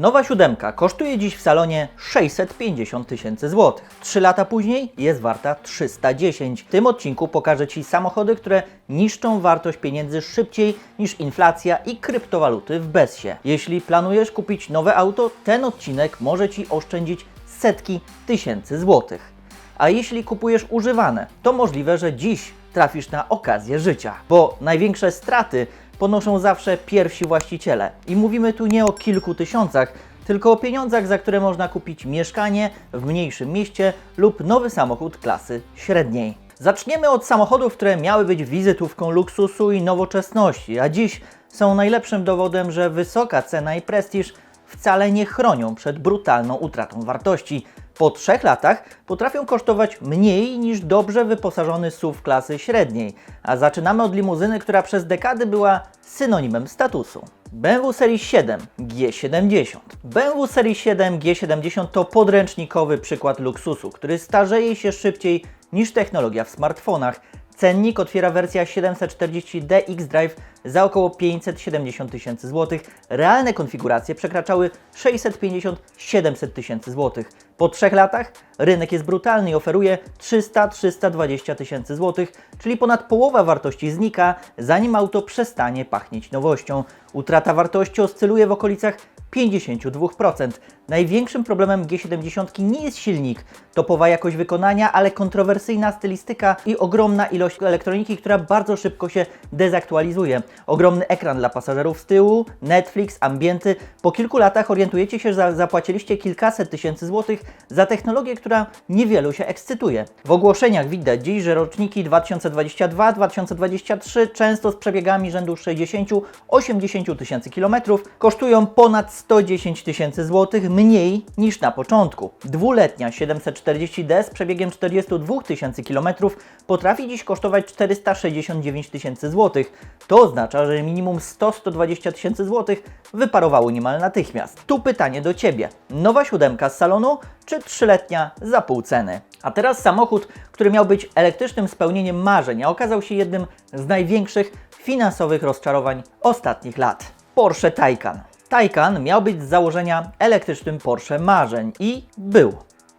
Nowa siódemka kosztuje dziś w salonie 650 tysięcy złotych. Trzy lata później jest warta 310. W tym odcinku pokażę Ci samochody, które niszczą wartość pieniędzy szybciej niż inflacja i kryptowaluty w bezsie. Jeśli planujesz kupić nowe auto, ten odcinek może Ci oszczędzić setki tysięcy złotych. A jeśli kupujesz używane, to możliwe, że dziś trafisz na okazję życia, bo największe straty ponoszą zawsze pierwsi właściciele. I mówimy tu nie o kilku tysiącach, tylko o pieniądzach, za które można kupić mieszkanie w mniejszym mieście lub nowy samochód klasy średniej. Zaczniemy od samochodów, które miały być wizytówką luksusu i nowoczesności, a dziś są najlepszym dowodem, że wysoka cena i prestiż wcale nie chronią przed brutalną utratą wartości. Po trzech latach potrafią kosztować mniej niż dobrze wyposażony SUV klasy średniej, a zaczynamy od limuzyny, która przez dekady była synonimem statusu. BMW Serii 7 G70. BMW Serii 7 G70 to podręcznikowy przykład luksusu, który starzeje się szybciej niż technologia w smartfonach. Cennik otwiera wersja 740D X-Drive za około 570 tysięcy złotych. Realne konfiguracje przekraczały 650-700 tysięcy złotych. Po trzech latach rynek jest brutalny i oferuje 300-320 tysięcy złotych, czyli ponad połowa wartości znika, zanim auto przestanie pachnieć nowością. Utrata wartości oscyluje w okolicach 52%. Największym problemem G70 nie jest silnik, topowa jakość wykonania, ale kontrowersyjna stylistyka i ogromna ilość elektroniki, która bardzo szybko się dezaktualizuje. Ogromny ekran dla pasażerów z tyłu, Netflix, ambienty. Po kilku latach orientujecie się, że zapłaciliście kilkaset tysięcy złotych za technologię, która niewielu się ekscytuje. W ogłoszeniach widać dziś, że roczniki 2022-2023 często z przebiegami rzędu 60-80 tysięcy kilometrów kosztują ponad 110 tysięcy złotych mniej niż na początku. Dwuletnia 740D z przebiegiem 42 tysięcy kilometrów potrafi dziś kosztować 469 tysięcy złotych. To oznacza, że minimum 100-120 tysięcy złotych wyparowało niemal natychmiast. Tu pytanie do Ciebie. Nowa siódemka z salonu czy trzyletnia za pół ceny? A teraz samochód, który miał być elektrycznym spełnieniem marzeń, a okazał się jednym z największych finansowych rozczarowań ostatnich lat. Porsche Taycan. Taycan miał być z założenia elektrycznym Porsche marzeń i był.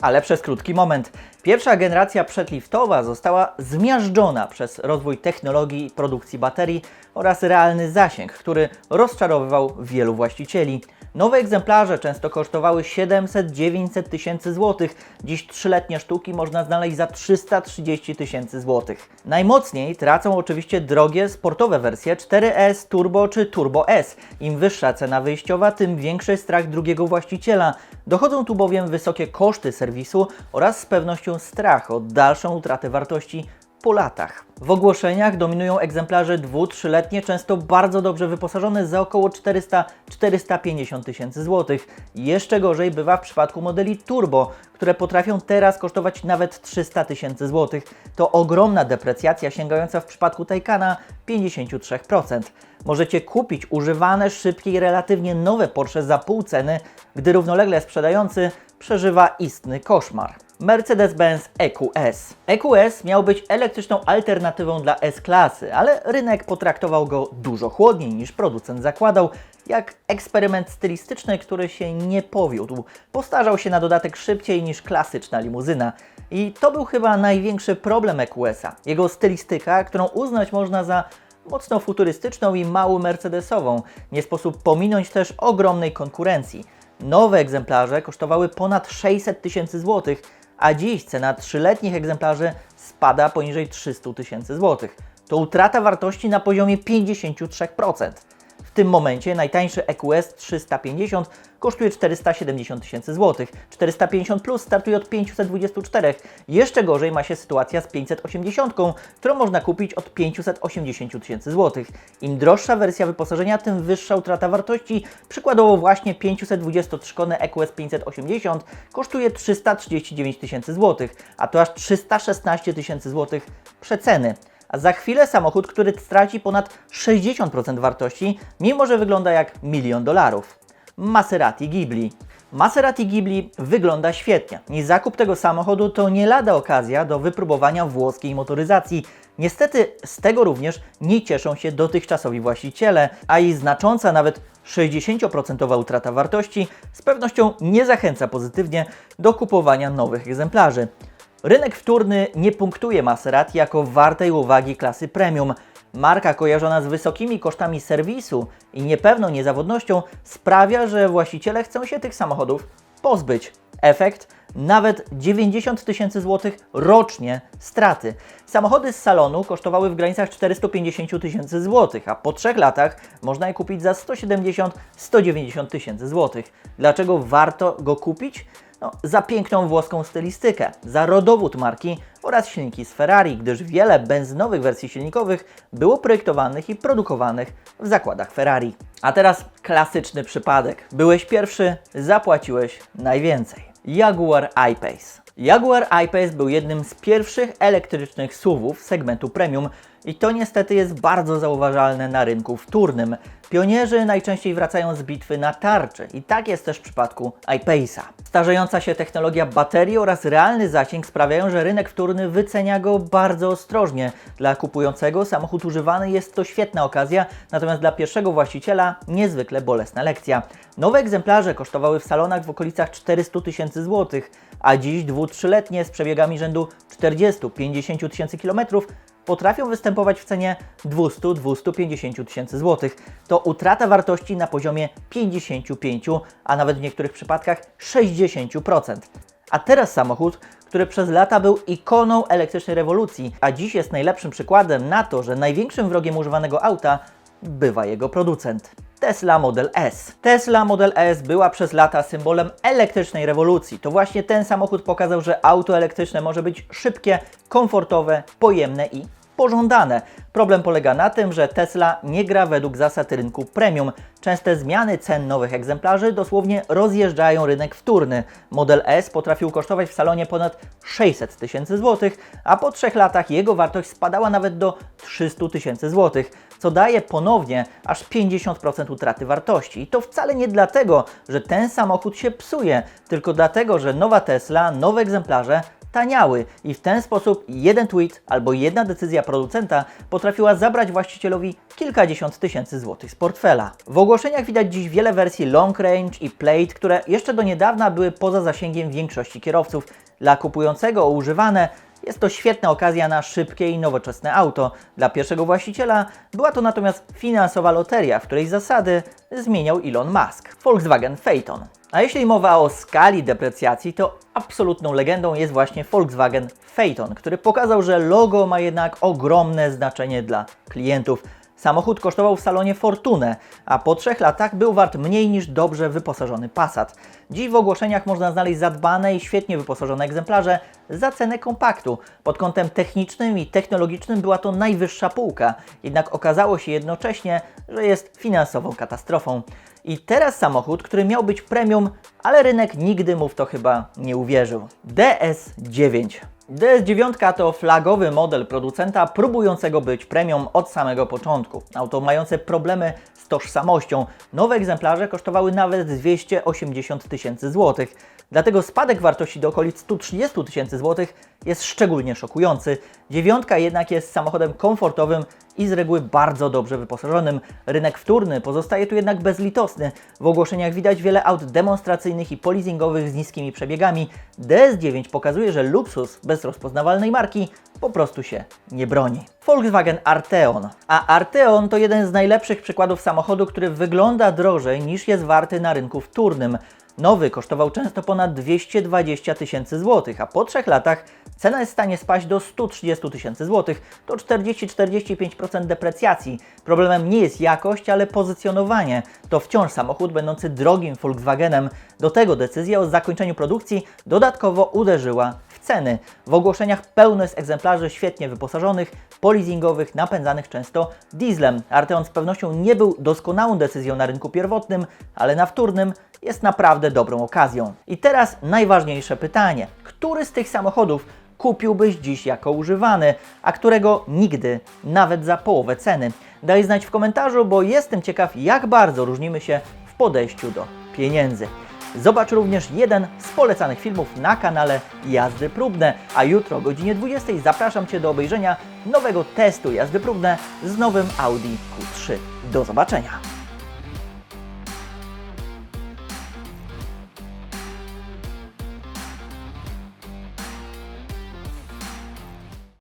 Ale przez krótki moment. Pierwsza generacja przedliftowa została zmiażdżona przez rozwój technologii produkcji baterii oraz realny zasięg, który rozczarowywał wielu właścicieli. Nowe egzemplarze często kosztowały 700-900 tysięcy złotych. Dziś trzyletnie sztuki można znaleźć za 330 tysięcy złotych. Najmocniej tracą oczywiście drogie sportowe wersje 4S, Turbo czy Turbo S. Im wyższa cena wyjściowa, tym większy strach drugiego właściciela. Dochodzą tu bowiem wysokie koszty serwisu oraz z pewnością strach o dalszą utratę wartości po latach. W ogłoszeniach dominują egzemplarze 2-3-letnie, często bardzo dobrze wyposażone za około 400-450 tysięcy złotych. Jeszcze gorzej bywa w przypadku modeli turbo, które potrafią teraz kosztować nawet 300 tysięcy złotych. To ogromna deprecjacja sięgająca w przypadku Taycana 53%. Możecie kupić używane, szybkie i relatywnie nowe Porsche za pół ceny, gdy równolegle sprzedający przeżywa istny koszmar. Mercedes-Benz EQS. EQS miał być elektryczną alternatywą dla S-klasy, ale rynek potraktował go dużo chłodniej niż producent zakładał, jak eksperyment stylistyczny, który się nie powiódł. Postarzał się na dodatek szybciej niż klasyczna limuzyna. I to był chyba największy problem EQS-a. Jego stylistyka, którą uznać można za mocno futurystyczną i mało mercedesową. Nie sposób pominąć też ogromnej konkurencji. Nowe egzemplarze kosztowały ponad 600 tysięcy złotych, a dziś cena trzyletnich egzemplarzy spada poniżej 300 tysięcy złotych. To utrata wartości na poziomie 53%. W tym momencie najtańszy EQS 350 kosztuje 470 tysięcy złotych. 450 plus startuje od 524. Jeszcze gorzej ma się sytuacja z 580, którą można kupić od 580 tysięcy złotych. Im droższa wersja wyposażenia, tym wyższa utrata wartości. Przykładowo właśnie 523-szkolny EQS 580 kosztuje 339 tysięcy złotych, a to aż 316 tysięcy złotych przeceny a za chwilę samochód, który straci ponad 60% wartości, mimo że wygląda jak milion dolarów. Maserati Ghibli. Maserati Ghibli wygląda świetnie i zakup tego samochodu to nie lada okazja do wypróbowania włoskiej motoryzacji. Niestety z tego również nie cieszą się dotychczasowi właściciele, a i znacząca nawet 60% utrata wartości z pewnością nie zachęca pozytywnie do kupowania nowych egzemplarzy. Rynek wtórny nie punktuje Maserati jako wartej uwagi klasy premium. Marka kojarzona z wysokimi kosztami serwisu i niepewną niezawodnością sprawia, że właściciele chcą się tych samochodów pozbyć. Efekt? Nawet 90 tysięcy złotych rocznie straty. Samochody z salonu kosztowały w granicach 450 tysięcy złotych, a po trzech latach można je kupić za 170-190 tysięcy złotych. Dlaczego warto go kupić? No, za piękną włoską stylistykę, za rodowód marki oraz silniki z Ferrari, gdyż wiele benzynowych wersji silnikowych było projektowanych i produkowanych w zakładach Ferrari. A teraz klasyczny przypadek. Byłeś pierwszy, zapłaciłeś najwięcej. Jaguar I-Pace. Jaguar I-Pace był jednym z pierwszych elektrycznych SUVów segmentu premium i to niestety jest bardzo zauważalne na rynku wtórnym. Pionierzy najczęściej wracają z bitwy na tarczy i tak jest też w przypadku I-Pace'a. Starzejąca się technologia baterii oraz realny zasięg sprawiają, że rynek wtórny wycenia go bardzo ostrożnie. Dla kupującego samochód używany jest to świetna okazja, natomiast dla pierwszego właściciela niezwykle bolesna lekcja. Nowe egzemplarze kosztowały w salonach w okolicach 400 tysięcy złotych, a dziś dwu-trzyletnie z przebiegami rzędu 40-50 tysięcy kilometrów potrafią występować w cenie 200-250 tysięcy złotych. To utrata wartości na poziomie 55, a nawet w niektórych przypadkach 60%. A teraz samochód, który przez lata był ikoną elektrycznej rewolucji, a dziś jest najlepszym przykładem na to, że największym wrogiem używanego auta bywa jego producent. Tesla Model S. Tesla Model S była przez lata symbolem elektrycznej rewolucji. To właśnie ten samochód pokazał, że auto elektryczne może być szybkie, komfortowe, pojemne i pożądane. Problem polega na tym, że Tesla nie gra według zasad rynku premium. Częste zmiany cen nowych egzemplarzy dosłownie rozjeżdżają rynek wtórny. Model S potrafił kosztować w salonie ponad 600 tysięcy złotych, a po trzech latach jego wartość spadała nawet do 300 tysięcy złotych, co daje ponownie aż 50% utraty wartości. I to wcale nie dlatego, że ten samochód się psuje, tylko dlatego, że nowa Tesla, nowe egzemplarze taniały i w ten sposób jeden tweet albo jedna decyzja producenta potrafiła zabrać właścicielowi kilkadziesiąt tysięcy złotych z portfela. W ogłoszeniach widać dziś wiele wersji long range i plate, które jeszcze do niedawna były poza zasięgiem większości kierowców. Dla kupującego używane jest to świetna okazja na szybkie i nowoczesne auto. Dla pierwszego właściciela była to natomiast finansowa loteria, w której zasady zmieniał Elon Musk. Volkswagen Phaeton. A jeśli mowa o skali deprecjacji, to absolutną legendą jest właśnie Volkswagen Phaeton, który pokazał, że logo ma jednak ogromne znaczenie dla klientów. Samochód kosztował w salonie fortunę, a po trzech latach był wart mniej niż dobrze wyposażony Passat. Dziś w ogłoszeniach można znaleźć zadbane i świetnie wyposażone egzemplarze za cenę kompaktu. Pod kątem technicznym i technologicznym była to najwyższa półka, jednak okazało się jednocześnie, że jest finansową katastrofą. I teraz samochód, który miał być premium, ale rynek nigdy mu w to chyba nie uwierzył. DS9. DS9 to flagowy model producenta próbującego być premium od samego początku. Auto mające problemy z tożsamością. Nowe egzemplarze kosztowały nawet 280 tysięcy złotych. Dlatego spadek wartości do okolic 130 tysięcy złotych jest szczególnie szokujący. Dziewiątka jednak jest samochodem komfortowym i z reguły bardzo dobrze wyposażonym. Rynek wtórny pozostaje tu jednak bezlitosny. W ogłoszeniach widać wiele aut demonstracyjnych i polizingowych z niskimi przebiegami. DS9 pokazuje, że luksus bez rozpoznawalnej marki po prostu się nie broni. Volkswagen Arteon. A Arteon to jeden z najlepszych przykładów samochodu, który wygląda drożej niż jest warty na rynku wtórnym. Nowy kosztował często ponad 220 tysięcy złotych, a po trzech latach cena jest w stanie spaść do 130 tysięcy złotych. To 40-45% deprecjacji. Problemem nie jest jakość, ale pozycjonowanie. To wciąż samochód będący drogim Volkswagenem. Do tego decyzja o zakończeniu produkcji dodatkowo uderzyła w ceny. W ogłoszeniach pełno jest egzemplarzy świetnie wyposażonych, polizingowych, napędzanych często dieslem. Arteon z pewnością nie był doskonałą decyzją na rynku pierwotnym, ale na wtórnym jest naprawdę dobrą okazją. I teraz najważniejsze pytanie. Który z tych samochodów kupiłbyś dziś jako używany, a którego nigdy, nawet za połowę ceny? Daj znać w komentarzu, bo jestem ciekaw, jak bardzo różnimy się w podejściu do pieniędzy. Zobacz również jeden z polecanych filmów na kanale Jazdy Próbne, a jutro o godzinie 20 zapraszam Cię do obejrzenia nowego testu jazdy próbne z nowym Audi Q3. Do zobaczenia!